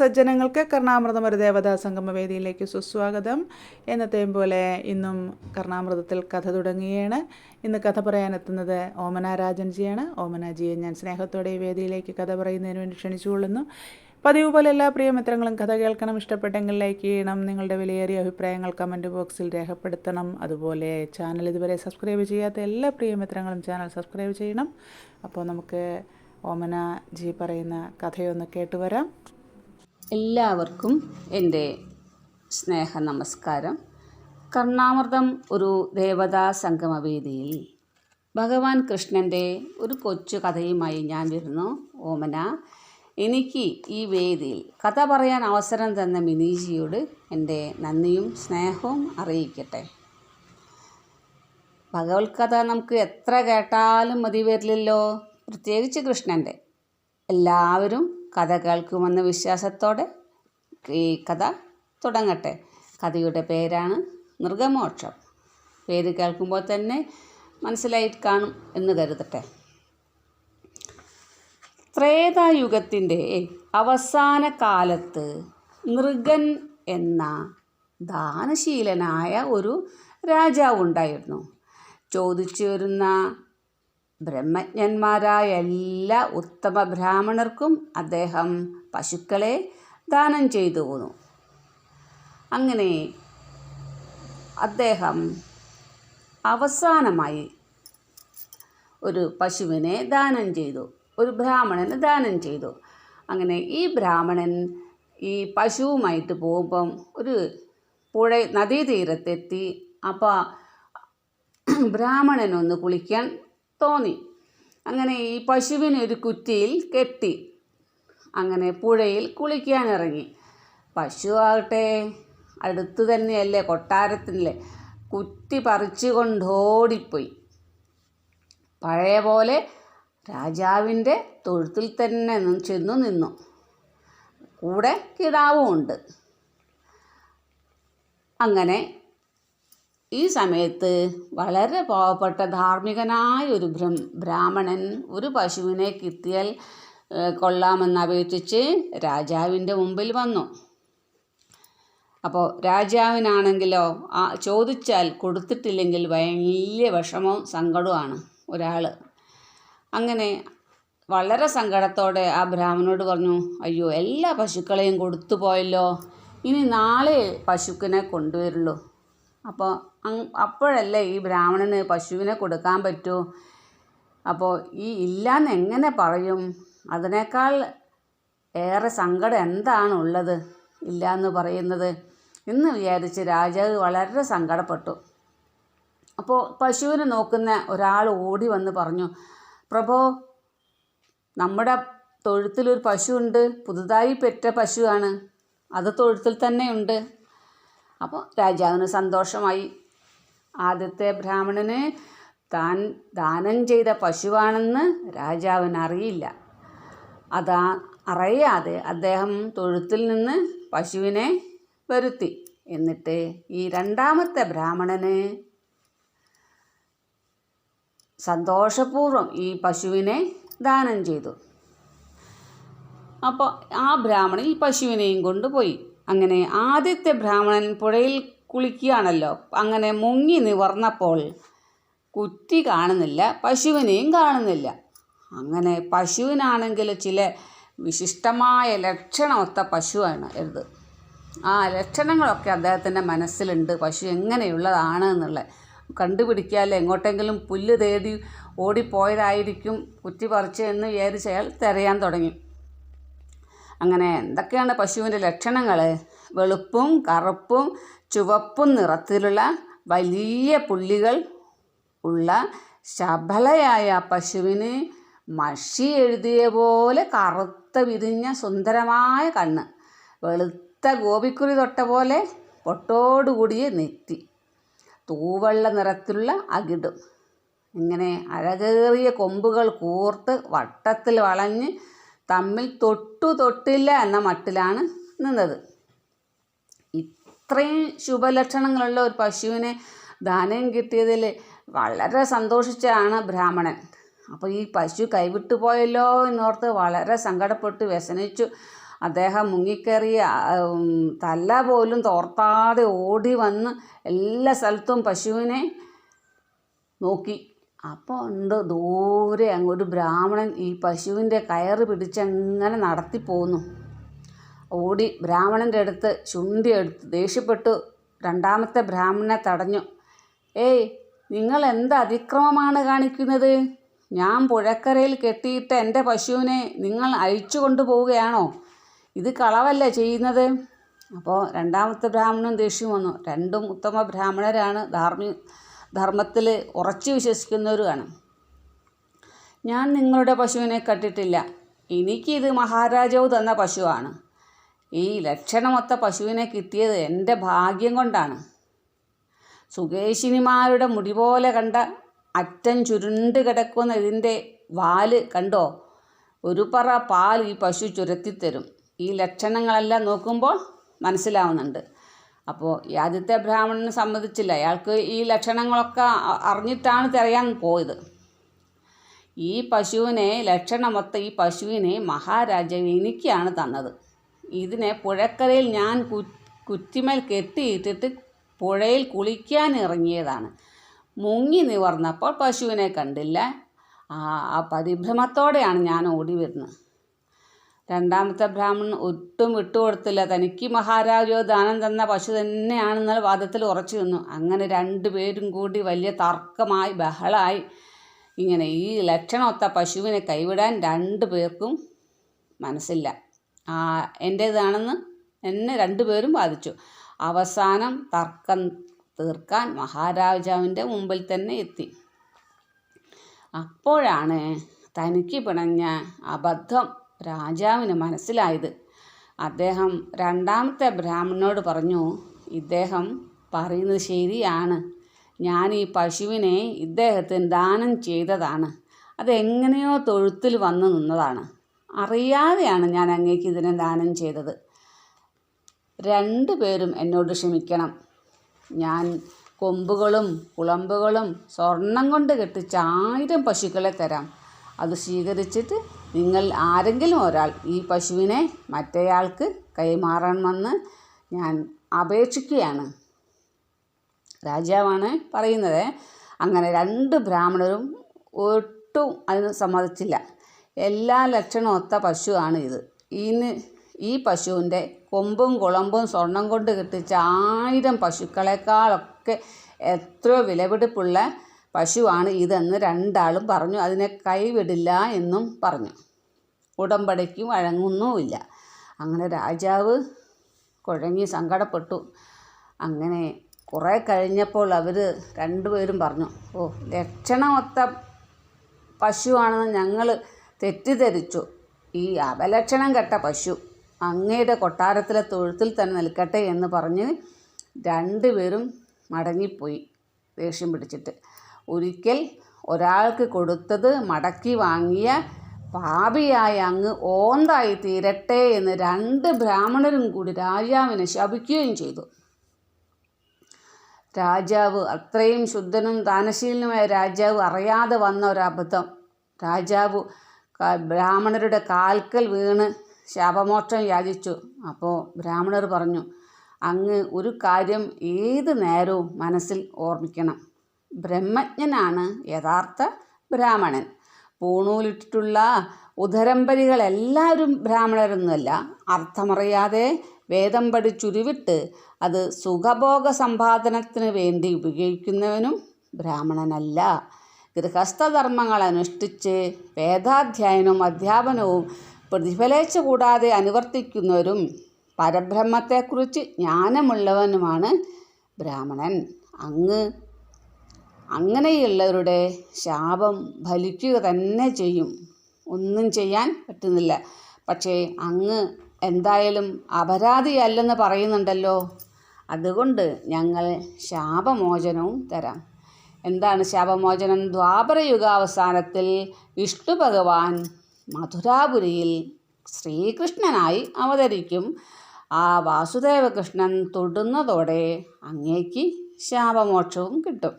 സജ്ജനങ്ങൾക്ക് കർണാമൃതം ഒരു ദേവതാ സംഗമ വേദിയിലേക്ക് സുസ്വാഗതം. എന്നത്തെയും പോലെ ഇന്നും കർണാമൃതത്തിൽ കഥ തുടങ്ങുകയാണ്. ഇന്ന് കഥ പറയാനെത്തുന്നത് ഓമന രാജൻജിയാണ്. ഓമനാജിയെ ഞാൻ സ്നേഹത്തോടെ ഈ വേദിയിലേക്ക് കഥ പറയുന്നതിന് വേണ്ടി ക്ഷണിച്ചുകൊള്ളുന്നു. പതിവ് പോലെ എല്ലാ പ്രിയമിത്രങ്ങളും കഥ കേൾക്കണം. ഇഷ്ടപ്പെട്ടെങ്കിൽ ലൈക്ക് ചെയ്യണം. നിങ്ങളുടെ വിലയേറിയ അഭിപ്രായങ്ങൾ കമന്റ് ബോക്സിൽ രേഖപ്പെടുത്തണം. അതുപോലെ ചാനൽ ഇതുവരെ സബ്സ്ക്രൈബ് ചെയ്യാത്ത എല്ലാ പ്രിയമിത്രങ്ങളും ചാനൽ സബ്സ്ക്രൈബ് ചെയ്യണം. അപ്പോൾ നമുക്ക് ഓമന ജി പറയുന്ന കഥയൊന്ന് കേട്ടുവരാം. എല്ലാവർക്കും എന്റെ സ്നേഹ നമസ്കാരം. കർണാമൃതം ഒരു ദേവതാ സംഗമവേദിയിൽ ഭഗവാൻ കൃഷ്ണന്റെ ഒരു കൊച്ചു കഥയുമായി ഞാൻ വരുന്നു. ഓമന എനിക്ക് ഈ വേദിയിൽ കഥ പറയാൻ അവസരം തന്ന മിനിജിയോട് എന്റെ നന്ദിയും സ്നേഹവും അറിയിക്കട്ടെ. ഭഗവത് കഥ നമുക്ക് എത്ര കേട്ടാലും മതി വരില്ലല്ലോ പ്രത്യേകിച്ച് കൃഷ്ണന്റെ. എല്ലാവരും കഥ കേൾക്കുമെന്ന വിശ്വാസത്തോടെ ഈ കഥ തുടങ്ങട്ടെ. കഥയുടെ പേരാണ് മൃഗമോക്ഷം. പേര് കേൾക്കുമ്പോൾ തന്നെ മനസ്സിലായി കാണും എന്ന് കരുതട്ടെ. ത്രേതായുഗത്തിന്റെ അവസാന കാലത്ത് നൃഗൻ എന്ന ദാനശീലനായ ഒരു രാജാവ് ഉണ്ടായിരുന്നു ചോദിച്ചു വരുന്ന ബ്രഹ്മജ്ഞന്മാരായ എല്ലാ ഉത്തമ ബ്രാഹ്മണർക്കും അദ്ദേഹം പശുക്കളെ ദാനം ചെയ്തു. പോന്നു അങ്ങനെ അദ്ദേഹം അവസാനമായി ഒരു പശുവിനെ ദാനം ചെയ്തു ഒരു ബ്രാഹ്മണന് ദാനം ചെയ്തു. അങ്ങനെ ഈ ബ്രാഹ്മണൻ ഈ പശുവുമായിട്ട് പോകുമ്പം ഒരു പുഴ നദീതീരത്തെത്തി. അപ്പോൾ ബ്രാഹ്മണനൊന്ന് കുളിക്കാൻ തോന്നി. അങ്ങനെ ഈ പശുവിനെ ഒരു കുറ്റിയിൽ കെട്ടി. അങ്ങനെ പുഴയിൽ കുളിക്കാനിറങ്ങി. പശു ആകട്ടെ അടുത്ത് തന്നെയല്ലേ കൊട്ടാരത്തിലെ കുറ്റി പറിച്ചു കൊണ്ടോടിപ്പോയി പഴയ പോലെ രാജാവിന്റെ തൊഴുത്തിൽ തന്നെ ചെന്നു നിന്നു. കൂടെ കിടാവും ഉണ്ട് അങ്ങനെ ഈ സമയത്ത് വളരെ പാവപ്പെട്ട ധാർമ്മികനായ ഒരു ബ്രം ബ്രാഹ്മണൻ ഒരു പശുവിനെ ഏഹ്, കൊള്ളാമെന്ന് അപേക്ഷിച്ച് രാജാവിന്റെ മുമ്പിൽ വന്നു. അപ്പോൾ രാജാവിനാണെങ്കിലോ ആ ചോദിച്ചാൽ കൊടുത്തിട്ടില്ലെങ്കിൽ വലിയ വിഷമവും സങ്കടവുമാണ് ഒരാൾ അങ്ങനെ വളരെ സങ്കടത്തോടെ ആ ബ്രാഹ്മണോട് പറഞ്ഞു അയ്യോ എല്ലാ പശുക്കളെയും കൊടുത്തു പോയല്ലോ. ഇനി നാളെ പശുക്കിനെ കൊണ്ടുവരുള്ളൂ. അപ്പോൾ അപ്പോഴല്ലേ ഈ ബ്രാഹ്മണന് പശുവിനെ കൊടുക്കാൻ പറ്റൂ? അപ്പോൾ ഈ ഇല്ലാന്ന് എങ്ങനെ പറയും? അതിനേക്കാൾ ഏറെ സങ്കടം എന്താണുള്ളത് ഇല്ല എന്ന് പറയുന്നത്? എന്ന് വിചാരിച്ച് രാജാവ് വളരെ സങ്കടപ്പെട്ടു. അപ്പോൾ പശുവിനെ നോക്കുന്ന ഒരാൾ ഓടി വന്ന് പറഞ്ഞു പ്രഭോ നമ്മുടെ തൊഴുത്തിലൊരു പശുവുണ്ട് പുതുതായി പെറ്റ പശുവാണ്. അത് തൊഴുത്തിൽ തന്നെയുണ്ട് അപ്പോൾ രാജാവിന് സന്തോഷമായി. ആദ്യത്തെ ബ്രാഹ്മണന് താൻ ദാനം ചെയ്ത പശുവാണെന്ന് രാജാവിന് അറിയില്ല. അതാ അറിയാതെ അദ്ദേഹം തൊഴുത്തിൽ നിന്ന് പശുവിനെ വരുത്തി. എന്നിട്ട് ഈ രണ്ടാമത്തെ ബ്രാഹ്മണന് സന്തോഷപൂർവം ഈ പശുവിനെ ദാനം ചെയ്തു. അപ്പോൾ ആ ബ്രാഹ്മണൻ ഈ പശുവിനെയും കൊണ്ടുപോയി. അങ്ങനെ ആദ്യത്തെ ബ്രാഹ്മണൻ പുഴയിൽ കുളിക്കുകയാണല്ലോ. അങ്ങനെ മുങ്ങി നിവർന്നപ്പോൾ കുറ്റി കാണുന്നില്ല പശുവിനെയും കാണുന്നില്ല. അങ്ങനെ പശുവിനാണെങ്കിൽ ചില വിശിഷ്ടമായ ലക്ഷണമൊത്ത പശുവാണ് ഇത്. ആ ലക്ഷണങ്ങളൊക്കെ അദ്ദേഹത്തിന്റെ മനസ്സിലുണ്ട്. പശു എങ്ങനെയുള്ളതാണ് എന്നുള്ളത് കണ്ടുപിടിക്കാതെ എങ്ങോട്ടെങ്കിലും പുല്ല് തേടി ഓടിപ്പോയതായിരിക്കും കുറ്റി പറിച്ച് എന്ന് വിചാരിച്ച് അയാൾ തിരയാൻ തുടങ്ങി. അങ്ങനെ എന്തൊക്കെയാണ് പശുവിന്റെ ലക്ഷണങ്ങൾ? വെളുപ്പും കറുപ്പും ചുവപ്പും നിറത്തിലുള്ള വലിയ പുള്ളികൾ ഉള്ള ശബലയായ പശുവിന് മഷി എഴുതിയ പോലെ കറുത്ത വിരിഞ്ഞ സുന്ദരമായ കണ്ണ് വെളുത്ത ഗോപിക്കുറി തൊട്ട പോലെ പൊട്ടോടുകൂടിയ നെറ്റി തൂവെള്ള നിറത്തിലുള്ള അകിടും. ഇങ്ങനെ അഴകേറിയ കൊമ്പുകൾ കൂർത്ത് വട്ടത്തിൽ വളഞ്ഞ് തമ്മിൽ തൊട്ടു തൊട്ടില്ല എന്ന മട്ടിലാണ് നിന്നത്. ഇത്രയും ശുഭലക്ഷണങ്ങളുള്ള ഒരു പശുവിനെ ദാനം കിട്ടിയതിൽ വളരെ സന്തോഷിച്ചാണ് ബ്രാഹ്മണൻ. അപ്പോൾ ഈ പശു കൈവിട്ടു പോയല്ലോ എന്നോർത്ത് വളരെ സങ്കടപ്പെട്ട് വ്യസനിച്ചു. അദ്ദേഹം മുങ്ങിക്കയറി തല്ല തല പോലും തോർത്താതെ ഓടി വന്ന് എല്ലാ സ്ഥലത്തും പശുവിനെ നോക്കി. അപ്പോൾ ഉണ്ട് ദൂരെ അങ്ങ് ഒരു ബ്രാഹ്മണൻ ഈ പശുവിന്റെ കയറ് പിടിച്ചങ്ങനെ നടത്തി പോന്നു. ഓടി ബ്രാഹ്മണന്റെ അടുത്ത് ചുണ്ടി എടുത്ത് ദേഷ്യപ്പെട്ടു. രണ്ടാമത്തെ ബ്രാഹ്മണനെ തടഞ്ഞു. ഏയ് നിങ്ങൾ എന്ത് അതിക്രമമാണ് കാണിക്കുന്നത്? ഞാൻ പുഴക്കരയിൽ കെട്ടിയിട്ട എന്റെ പശുവിനെ നിങ്ങൾ അഴിച്ചു കൊണ്ടുപോവുകയാണോ? ഇത് കളവല്ലേ ചെയ്യുന്നത്? അപ്പോൾ രണ്ടാമത്തെ ബ്രാഹ്മണൻ ദേഷ്യം വന്നു. രണ്ടും ഉത്തമ ബ്രാഹ്മണരാണ് ധാർമ്മി ധർമ്മത്തിൽ ഉറച്ചു വിശ്വസിക്കുന്നവരുമാണ് ഞാൻ നിങ്ങളുടെ പശുവിനെ കണ്ടിട്ടില്ല. എനിക്കിത് മഹാരാജാവ് തന്ന പശുവാണ്. ഈ ലക്ഷണമൊത്ത പശുവിനെ കിട്ടിയത് എന്റെ ഭാഗ്യം കൊണ്ടാണ്. സുകേശിനിമാരുടെ മുടി പോലെ കണ്ട അറ്റം ചുരുണ്ട് കിടക്കുന്ന ഇതിന്റെ വാൽ കണ്ടോ? ഒരു പറ പാൽ ഈ പശു ചുരത്തിത്തരും. ഈ ലക്ഷണങ്ങളെല്ലാം നോക്കുമ്പോൾ മനസ്സിലാവുന്നുണ്ട്. അപ്പോൾ ആദ്യത്തെ ബ്രാഹ്മണനെ സമ്മതിച്ചില്ല. അയാൾക്ക് ഈ ലക്ഷണങ്ങളൊക്കെ അറിഞ്ഞിട്ടാണ് തിരയാൻ പോയത്. ഈ പശുവിനെ ലക്ഷണമൊത്ത ഈ പശുവിനെ മഹാരാജാവ് എനിക്കാണ് തന്നത്. ഇതിനെ പുഴക്കരയിൽ ഞാൻ കു കുറ്റിമേൽ കെട്ടിയിട്ടിട്ട് പുഴയിൽ കുളിക്കാൻ ഇറങ്ങിയതാണ്. മുങ്ങി നിവർന്നപ്പോൾ പശുവിനെ കണ്ടില്ല. ആ പരിഭ്രമത്തോടെയാണ് ഞാൻ ഓടി വരുന്നത്. രണ്ടാമത്തെ ബ്രാഹ്മണൻ ഒട്ടും വിട്ടുകൊടുത്തില്ല. തനിക്ക് മഹാരാജോ ദാനം തന്ന പശു തന്നെയാണെന്നുള്ള വാദത്തിൽ ഉറച്ചു നിന്നു. അങ്ങനെ രണ്ടുപേരും കൂടി വലിയ തർക്കമായി ബഹളമായി ഇങ്ങനെ ഈ ലക്ഷണമൊത്ത പശുവിനെ കൈവിടാൻ രണ്ടു പേർക്കും മനസ്സില്ല. ആ എന്റേതാണെന്ന് എന്നെ രണ്ടുപേരും ബാധിച്ചു. അവസാനം തർക്കം തീർക്കാൻ മഹാരാജാവിന്റെ മുമ്പിൽ തന്നെ എത്തി. അപ്പോഴാണ് തനിക്ക് പിണഞ്ഞ അബദ്ധം രാജാവിന് മനസ്സിലായത്. അദ്ദേഹം രണ്ടാമത്തെ ബ്രാഹ്മണനോട് പറഞ്ഞു ഇദ്ദേഹം പറയുന്നത് ശരിയാണ്. ഞാൻ ഈ പശുവിനെ ഇദ്ദേഹത്തിന് ദാനം ചെയ്തതാണ്. അതെങ്ങനെയോ തൊഴുത്തിൽ വന്നു നിന്നതാണ്. അറിയാതെയാണ് ഞാൻ അങ്ങേക്ക് ഇതിനെ ദാനം ചെയ്തത്. രണ്ടു പേരും എന്നോട് ക്ഷമിക്കണം. ഞാൻ കൊമ്പുകളും കുളമ്പുകളും സ്വർണം കൊണ്ട് കെട്ടിച്ച ആയിരം പശുക്കളെ തരാം. അത് സ്വീകരിച്ചിട്ട് നിങ്ങൾ ആരെങ്കിലും ഒരാൾ ഈ പശുവിനെ മറ്റേയാൾക്ക് കൈമാറണമെന്ന് ഞാൻ അപേക്ഷിക്കുകയാണ്. രാജാവാണ് പറയുന്നത്. അങ്ങനെ രണ്ട് ബ്രാഹ്മണരും ഒട്ടും അതിന് സമ്മതിച്ചില്ല. എല്ലാ ലക്ഷണവും ഒത്ത പശുവാണ് ഇത്. ഇന്ന് ഈ പശുവിന്റെ കൊമ്പും കുളമ്പും സ്വർണം കൊണ്ട് കിട്ടിച്ച ആയിരം പശുക്കളെക്കാളൊക്കെ എത്രയോ വിലപിടിപ്പുള്ള പശുവാണ് ഇതെന്ന് രണ്ടാളും പറഞ്ഞു. അതിനെ കൈവിടില്ല എന്നും പറഞ്ഞു. ഉടമ്പടിക്ക് വഴങ്ങുന്നുമില്ല അങ്ങനെ രാജാവ് കുഴങ്ങി സങ്കടപ്പെട്ടു. അങ്ങനെ കുറേ കഴിഞ്ഞപ്പോൾ അവർ രണ്ടുപേരും പറഞ്ഞു ഓ ലക്ഷണമൊത്ത പശുവാണെന്ന് ഞങ്ങൾ തെറ്റിദ്ധരിച്ചു. ഈ അപലക്ഷണം കെട്ട പശു അങ്ങയുടെ കൊട്ടാരത്തിലെ തൊഴുത്തിൽ തന്നെ നിൽക്കട്ടെ എന്ന് പറഞ്ഞ് രണ്ടുപേരും മടങ്ങിപ്പോയി ദേഷ്യം പിടിച്ചിട്ട്. ഒരിക്കൽ ഒരാൾക്ക് കൊടുത്തത് മടക്കി വാങ്ങിയ പാപിയായ അങ്ങ് ഓന്തായി തീരട്ടെ എന്ന് രണ്ട് ബ്രാഹ്മണരും കൂടി രാജാവിനെ ശപിക്കുകയും ചെയ്തു. രാജാവ് അത്രയും ശുദ്ധനും ദാനശീലനുമായ രാജാവ് അറിയാതെ വന്ന ഒരബദ്ധം രാജാവ് ബ്രാഹ്മണരുടെ കാൽക്കൽ വീണ് ശാപമോക്ഷം യാചിച്ചു. അപ്പോൾ ബ്രാഹ്മണർ പറഞ്ഞു അങ്ങ് ഒരു കാര്യം ഏത് നേരവും മനസ്സിൽ ഓർമ്മിക്കണം. ബ്രഹ്മജ്ഞനാണ് യഥാർത്ഥ ബ്രാഹ്മണൻ. പൂണൂലിട്ടിട്ടുള്ള ഉദരംബരികളെല്ലാവരും ബ്രാഹ്മണരൊന്നുമല്ല. അർത്ഥമറിയാതെ വേദം പഠിച്ചുരുവിട്ട് അത് സുഖഭോഗ സമ്പാദനത്തിന് വേണ്ടി ഉപയോഗിക്കുന്നവനും ബ്രാഹ്മണനല്ല. ഗൃഹസ്ഥധർമ്മങ്ങൾ അനുഷ്ഠിച്ച് വേദാധ്യയനവും അധ്യാപനവും പ്രതിഫലേച്ച കൂടാതെ അനുവർത്തിക്കുന്നവരും പരബ്രഹ്മത്തെക്കുറിച്ച് ജ്ഞാനമുള്ളവനുമാണ് ബ്രാഹ്മണൻ. അങ്ങ് അങ്ങനെയുള്ളവരുടെ ശാപം ഫലിക്കുക തന്നെ ചെയ്യും. ഒന്നും ചെയ്യാൻ പറ്റുന്നില്ല. പക്ഷേ അങ്ങ് എന്തായാലും അപരാധിയല്ലെന്ന് പറയുന്നുണ്ടല്ലോ. അതുകൊണ്ട് ഞങ്ങൾ ശാപമോചനവും തരാം. എന്താണ് ശാപമോചനം? ദ്വാപരയുഗാവസാനത്തിൽ വിഷ്ണു ഭഗവാൻ മധുരാപുരിയിൽ ശ്രീകൃഷ്ണനായി അവതരിക്കും. ആ വാസുദേവകൃഷ്ണൻ തൊടുന്നതോടെ അങ്ങേക്ക് ശാപമോക്ഷവും കിട്ടും.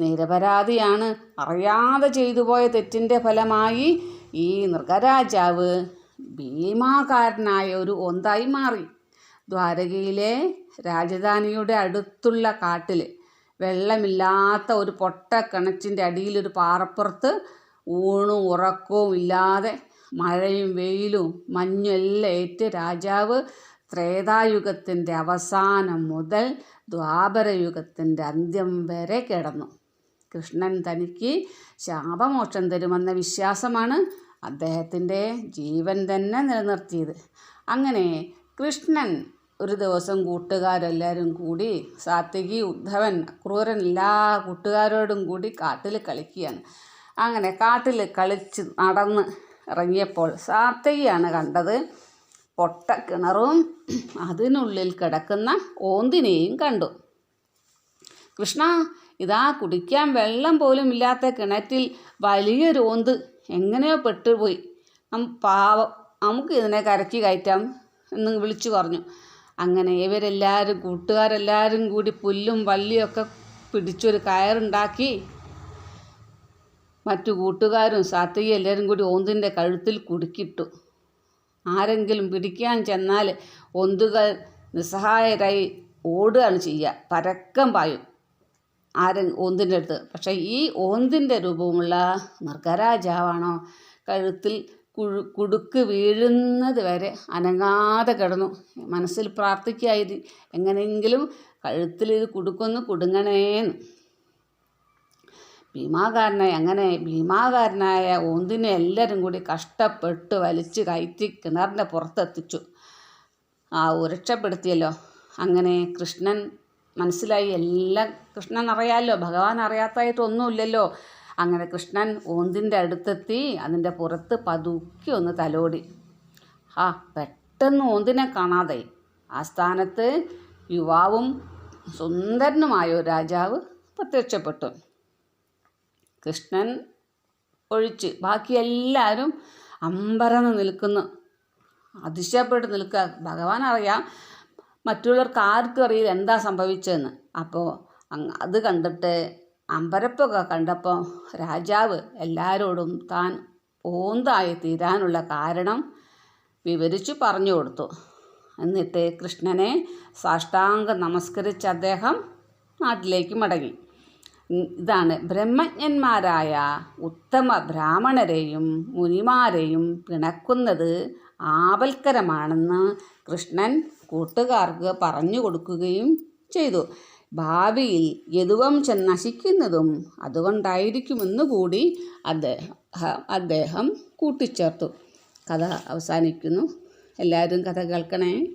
നിരപരാധിയാണ്. അറിയാതെ ചെയ്തു പോയ തെറ്റിന്റെ ഫലമായി ഈ നൃഗരാജാവ് ഭീമാകാരനായ ഒരു ഒന്തായി മാറി. ദ്വാരകയിലെ രാജധാനിയുടെ അടുത്തുള്ള കാട്ടിൽ വെള്ളമില്ലാത്ത ഒരു പൊട്ട കിണറ്റിന്റെ അടിയിലൊരു പാറപ്പുറത്ത് ഊണും ഉറക്കവും ഇല്ലാതെ മഴയും വെയിലും മഞ്ഞും എല്ലാം ഏറ്റ് രാജാവ് ത്രേതായുഗത്തിന്റെ അവസാനം മുതൽ ദ്വാപരയുഗത്തിന്റെ അന്ത്യം വരെ കിടന്നു. കൃഷ്ണൻ തനിക്ക് ശാപമോക്ഷം തരുമെന്ന വിശ്വാസമാണ് അദ്ദേഹത്തിന്റെ ജീവൻ തന്നെ നിലനിർത്തിയത്. അങ്ങനെ കൃഷ്ണൻ ഒരു ദിവസം കൂട്ടുകാരെല്ലാവരും കൂടി സാത്വികി ഉദ്ധവൻ ക്രൂരൻ എല്ലാ കൂട്ടുകാരോടും കൂടി കാട്ടിൽ കളിക്കുകയാണ്. അങ്ങനെ കാട്ടിൽ കളിച്ച് നടന്ന് ഇറങ്ങിയപ്പോൾ സാത്വികിയാണ് കണ്ടത് പൊട്ട കിണറും അതിനുള്ളിൽ കിടക്കുന്ന ഓന്തിനെയും കണ്ടു. കൃഷ്ണ ഇതാ കുടിക്കാൻ വെള്ളം പോലും ഇല്ലാത്ത കിണറ്റിൽ വലിയൊരു ഓന്ത് എങ്ങനെയോ പെട്ടുപോയി. പാവം നമുക്ക് ഇതിനെ കരക്കി കയറ്റാം എന്ന് വിളിച്ചു പറഞ്ഞു. അങ്ങനെ ഇവരെല്ലാവരും കൂട്ടുകാരെല്ലാവരും കൂടി പുല്ലും വള്ളിയൊക്കെ പിടിച്ചൊരു കയറുണ്ടാക്കി. മറ്റു കൂട്ടുകാരും സാത്വിക എല്ലാവരും കൂടി ഓന്തിന്റെ കഴുത്തിൽ കുടുക്കിട്ടു. ആരെങ്കിലും പിടിക്കാൻ ചെന്നാൽ ഒന്തുകൾ നിസ്സഹായരായി ഓടുകയാണ് ചെയ്യുക. പരക്കം പായും. ആരെ ഓന്തിന്റെ അടുത്ത്. പക്ഷേ ഈ ഓന്തിന്റെ രൂപമുള്ള മൃഗരാജാവാണോ കഴുത്തിൽ കുഴു കുടുക്ക് വീഴുന്നത് വരെ അനങ്ങാതെ കിടന്നു. മനസ്സിൽ പ്രാർത്ഥിക്കായി എങ്ങനെയെങ്കിലും കഴുത്തിൽ ഇത് കുടുക്കൊന്ന് കുടുങ്ങണേന്ന്. ഭീമാകാരനായ അങ്ങനെ ഭീമാകാരനായ ഓന്തിനെ എല്ലാവരും കൂടി കഷ്ടപ്പെട്ട് വലിച്ച് കയറ്റി കിണറിന്റെ പുറത്തെത്തിച്ചു. ആ രക്ഷപ്പെടുത്തിയല്ലോ അങ്ങനെ കൃഷ്ണൻ മനസ്സിലായി എല്ലാം കൃഷ്ണൻ അറിയാമല്ലോ ഭഗവാൻ അറിയാത്തതായിട്ടൊന്നുമില്ലല്ലോ അങ്ങനെ കൃഷ്ണൻ ഓന്തിന്റെ അടുത്തെത്തി അതിന്റെ പുറത്ത് പതുക്കി ഒന്ന് തലോടി. ആ പെട്ടെന്ന് ഓന്തിനെ കാണാതെ ആ സ്ഥാനത്ത് യുവാവും സുന്ദരനുമായ ഒരു രാജാവ് പ്രത്യക്ഷപ്പെട്ടു. കൃഷ്ണൻ ഒഴിച്ച് ബാക്കി എല്ലാവരും അമ്പരന്ന് നിൽക്കുന്നു. അതിശയപ്പെട്ട് നിൽക്കുക. ഭഗവാൻ അറിയാം മറ്റുള്ളവർക്ക് ആർക്കും അറിയില്ല എന്താ സംഭവിച്ചതെന്ന്. അപ്പോൾ അത് കണ്ടിട്ട് അമ്പരപ്പൊക്കെ കണ്ടപ്പോൾ രാജാവ് എല്ലാവരോടും താൻ ഓന്തായി തീരാനുള്ള കാരണം വിവരിച്ചു പറഞ്ഞു കൊടുത്തു. എന്നിട്ട് കൃഷ്ണനെ സാഷ്ടാംഗം നമസ്കരിച്ച അദ്ദേഹം നാട്ടിലേക്ക് മടങ്ങി. ഇതാണ് ബ്രഹ്മജ്ഞന്മാരായ ഉത്തമ ബ്രാഹ്മണരെയും മുനിമാരെയും പിണക്കുന്നത് ആപൽക്കരമാണെന്ന് കൃഷ്ണൻ കൂട്ടുകാർക്ക് പറഞ്ഞു കൊടുക്കുകയും ചെയ്തു. ഭാവിയിൽ യദുവംശം നശിക്കുന്നതും അതുകൊണ്ടായിരിക്കുമെന്ന് കൂടി അദ്ദേഹം അദ്ദേഹം കൂട്ടിച്ചേർത്തു. കഥ അവസാനിക്കുന്നു. എല്ലാവരും കഥ കേൾക്കണേ.